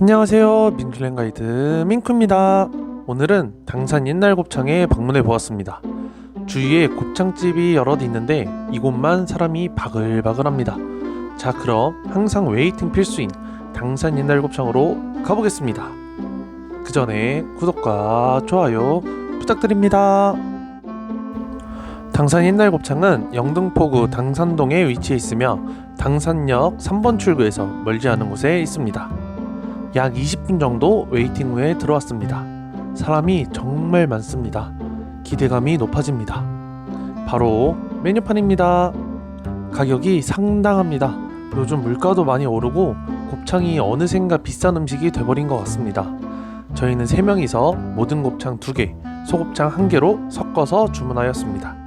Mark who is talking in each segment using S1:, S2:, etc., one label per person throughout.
S1: 안녕하세요. 민클랜 가이드 민크입니다. 오늘은 당산 옛날 곱창에 방문해 보았습니다. 주위에 곱창집이 여럿 있는데 이곳만 사람이 바글바글합니다. 자 그럼 항상 웨이팅 필수인 당산 옛날 곱창으로 가보겠습니다. 그 전에 구독과 좋아요 부탁드립니다 당산 옛날 곱창은 영등포구 당산동에 위치해 있으며 당산역 3번 출구에서 멀지 않은 곳에 있습니다 약 20분 정도 웨이팅 후에 들어왔습니다. 사람이 정말 많습니다. 기대감이 높아집니다. 바로 메뉴판입니다. 가격이 상당합니다. 요즘 물가도 많이 오르고 곱창이 어느샌가 비싼 음식이 돼버린 것 같습니다. 저희는 3명이서 모든 곱창 2개, 소곱창 1개로 섞어서 주문하였습니다.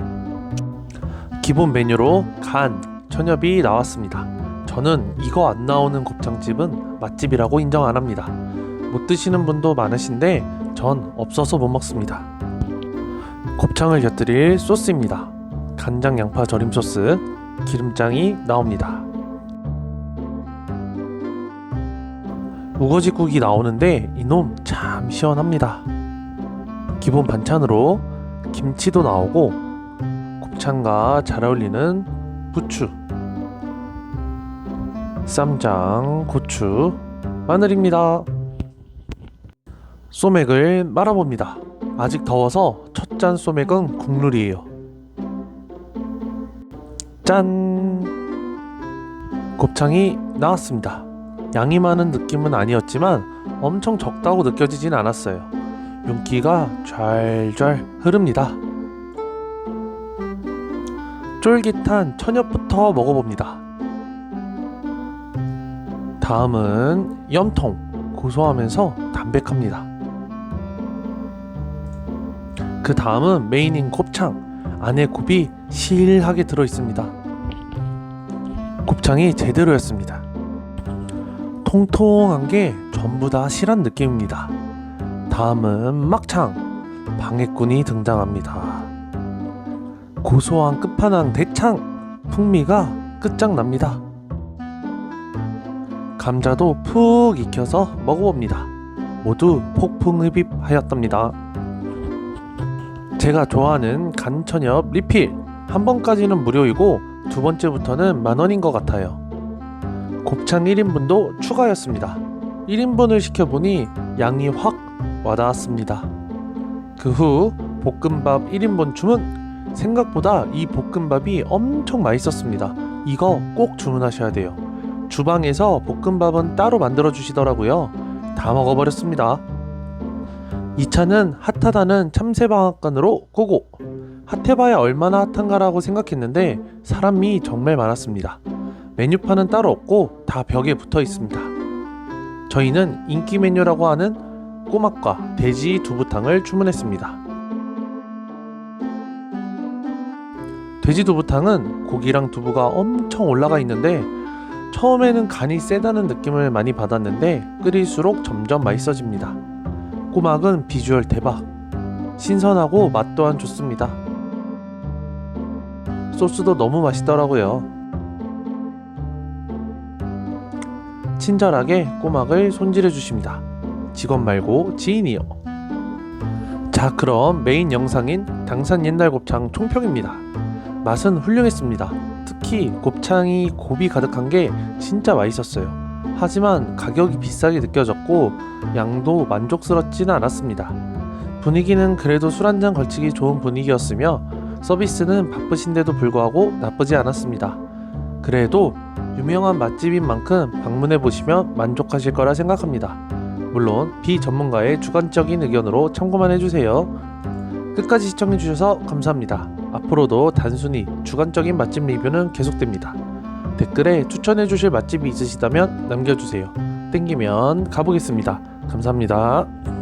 S1: 기본 메뉴로 간, 천엽이 나왔습니다. 저는 이거 안 나오는 곱창집은 맛집이라고 인정 안 합니다. 못 드시는 분도 많으신데 전 없어서 못 먹습니다. 곱창을 곁들일 소스입니다. 간장 양파 절임 소스, 기름장이 나옵니다. 우거지국이 나오는데 이놈 참 시원합니다. 기본 반찬으로 김치도 나오고 곱창과 잘 어울리는 부추, 쌈장, 고추, 마늘입니다. 소맥을 말아봅니다. 아직 더워서 첫 잔 소맥은 국룰이에요. 짠! 곱창이 나왔습니다. 양이 많은 느낌은 아니었지만 엄청 적다고 느껴지진 않았어요. 윤기가 좔좔 흐릅니다. 쫄깃한 천엽부터 먹어봅니다. 다음은 염통 고소하면서 담백합니다. 그 다음은 메인인 곱창 안에 곱이 실하게 들어 있습니다. 곱창이 제대로였습니다. 통통한 게 전부 다 실한 느낌입니다. 다음은 막창 방해꾼이 등장합니다. 고소한 끝판왕 대창 풍미가 끝장납니다. 감자도 푹 익혀서 먹어봅니다. 모두 폭풍 흡입하였답니다. 제가 좋아하는 간천엽 리필 한 번까지는 무료이고 두 번째부터는 만 원인 것 같아요. 곱창 1인분도 추가였습니다. 1인분을 시켜보니 양이 확 와닿았습니다. 그 후 볶음밥 1인분 주문 생각보다 이 볶음밥이 엄청 맛있었습니다. 이거 꼭 주문하셔야 돼요. 주방에서 볶음밥은 따로 만들어 주시더라고요. 다 먹어버렸습니다. 2차는 핫하다는 참새방앗간으로 고고! 핫해봐야 얼마나 핫한가라고 생각했는데 사람이 정말 많았습니다. 메뉴판은 따로 없고 다 벽에 붙어 있습니다. 저희는 인기 메뉴라고 하는 꼬막과 돼지 두부탕을 주문했습니다. 돼지 두부탕은 고기랑 두부가 엄청 올라가 있는데 처음에는 간이 세다는 느낌을 많이 받았는데 끓일수록 점점 맛있어집니다. 꼬막은 비주얼 대박. 신선하고 맛 또한 좋습니다. 소스도 너무 맛있더라고요. 친절하게 꼬막을 손질해 주십니다. 직원 말고 지인이요. 자, 그럼 메인 영상인 당산 옛날 곱창 총평입니다. 맛은 훌륭했습니다. 특히 곱창이 곱이 가득한 게 진짜 맛있었어요. 하지만 가격이 비싸게 느껴졌고 양도 만족스럽지는 않았습니다. 분위기는 그래도 술 한 잔 걸치기 좋은 분위기였으며 서비스는 바쁘신데도 불구하고 나쁘지 않았습니다. 그래도 유명한 맛집인 만큼 방문해 보시면 만족하실 거라 생각합니다. 물론 비전문가의 주관적인 의견으로 참고만 해주세요. 끝까지 시청해 주셔서 감사합니다. 앞으로도 단순히 주관적인 맛집 리뷰는 계속됩니다. 댓글에 추천해 주실 맛집이 있으시다면 남겨주세요. 땡기면 가보겠습니다. 감사합니다.